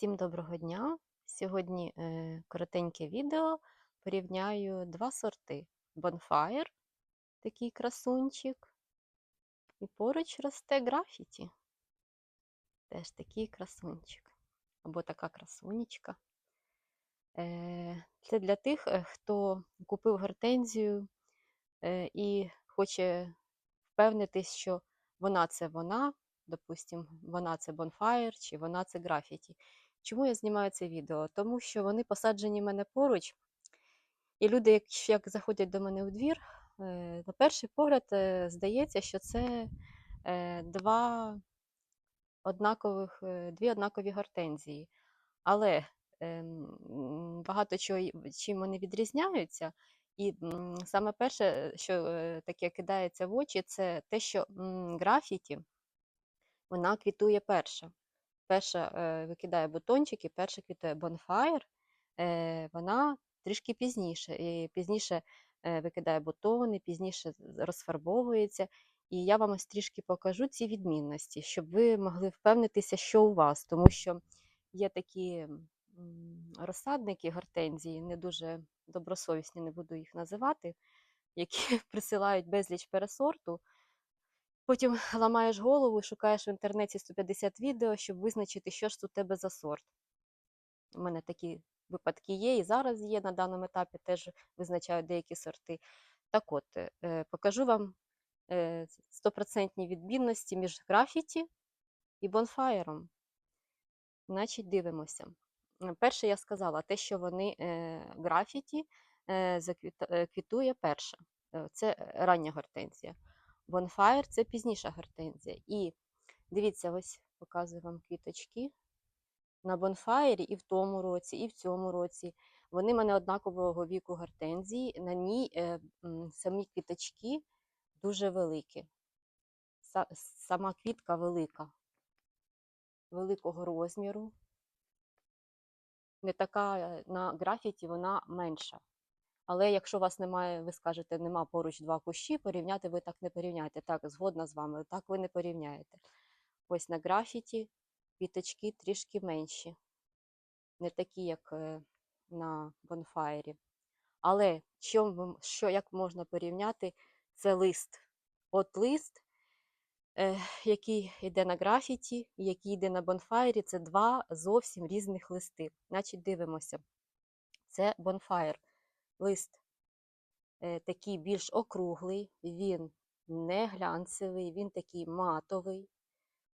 Всім доброго дня! Сьогодні е, коротеньке відео. Порівняю два сорти: Bonfire, такий красунчик, і поруч росте графіті. Теж такий красунчик. Або така красунечка. Е, це для тих, е, хто купив гортензію е, і хоче впевнитись, що вона це вона, допустим, вона це Bonfire чи вона це графіті. Чому я знімаю це відео? Тому що вони посаджені в мене поруч, і люди, як, як заходять до мене у двір, е, на перший погляд е, здається, що це е, два однакових, дві однакові гортензії. Але ем, багато чого чим вони відрізняються. І саме перше, що таке кидається в очі, це те, що графіті вона квітує перша. Перша е, викидає бутончики, перша квітує Bonfire, е, вона трішки пізніше. І пізніше е, викидає бутони, пізніше розфарбовується. І я вам ось трішки покажу ці відмінності, щоб ви могли впевнитися, що у вас, тому що є такі розсадники гортензії, не дуже добросовісні, не буду їх називати, які присилають безліч пересорту. Потім ламаєш голову, шукаєш в інтернеті 150 відео, щоб визначити, що ж у тебе за сорт. У мене такі випадки є, і зараз є на даному етапі, теж визначаю деякі сорти. Так от, е, покажу вам е, стопроцентні відмінності між графіті і бонфаєром. Значить, дивимося. Перше я сказала, те, що вони е, графіті квітує перша. Це рання гортензія. Bonfire це пізніша гортензія. І дивіться, ось показую вам квіточки. На Bonfire і в тому році, і в цьому році. Вони в мене однакового віку гортензії. На ній е, самі квіточки дуже великі. Са- Сама квітка велика, великого розміру. Не така е, на графіті, вона менша. Але якщо у вас немає, ви скажете, нема поруч два кущі, порівняти ви так не порівняєте. Так, згодна з вами, так ви не порівняєте. Ось на графіті квіточки трішки менші, не такі, як е, на бонфаєрі. Але що, що як можна порівняти, це лист. От лист, е, який йде на графіті, який йде на бонфаєрі, це два зовсім різних листи. Значить, дивимося. Це бонфаєр. Лист е, такий більш округлий, він не глянцевий, він такий матовий.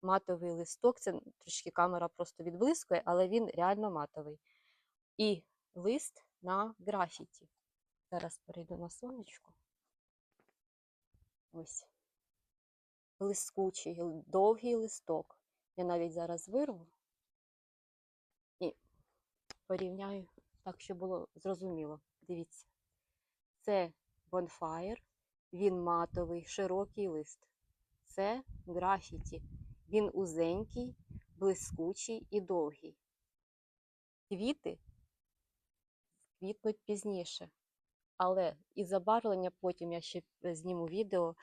Матовий листок, це трішки камера просто відблискує, але він реально матовий. І лист на графіті. Зараз перейду на сонечко. Ось. Блискучий, довгий листок. Я навіть зараз вирву і порівняю так, щоб було зрозуміло. Дивіться. Це Bonfire, він матовий, широкий лист. Це графіті. Він узенький, блискучий і довгий. Квіти квітнуть пізніше. Але і забарвлення потім я ще е, зніму відео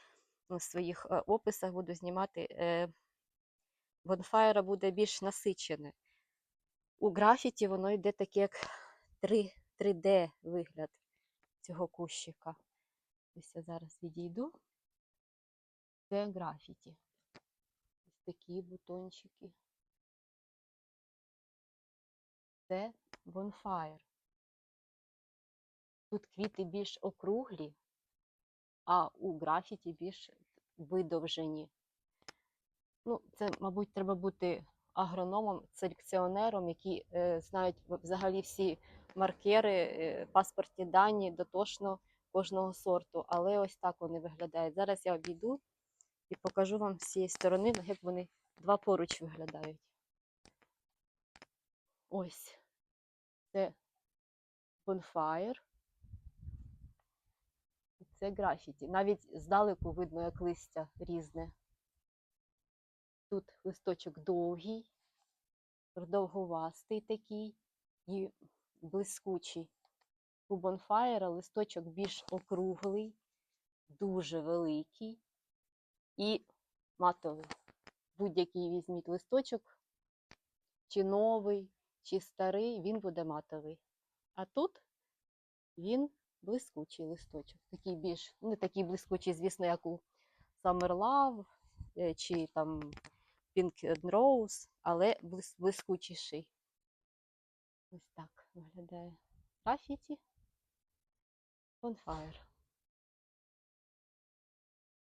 в своїх е, описах буду знімати. е, Bonfire буде більш насичене. У графіті воно йде таке, як 3, 3D вигляд цього кущика. Ось я зараз відійду. Це графіті. Ось такі бутончики. Це Bonfire. Тут квіти більш округлі, а у графіті більш видовжені. Ну, це, мабуть, треба бути агрономом, селекціонером, які е, знають взагалі всі маркери, е, паспортні дані дотошно кожного сорту. Але ось так вони виглядають. Зараз я обійду і покажу вам з цієї сторони, як вони два поруч виглядають. Ось це Bonfire. Це графіті. Навіть здалеку видно, як листя різне. Тут листочок довгий, продовговастий такий і блискучий. У бонфаєра листочок більш округлий, дуже великий і матовий. Будь-який візьміть листочок, чи новий, чи старий, він буде матовий. А тут він блискучий листочок. Такий більш, ну, не такий блискучий, звісно, як у Самерлав, чи там Pink and Rose, але блискучіший. Ось так виглядає графіті. Bonfire.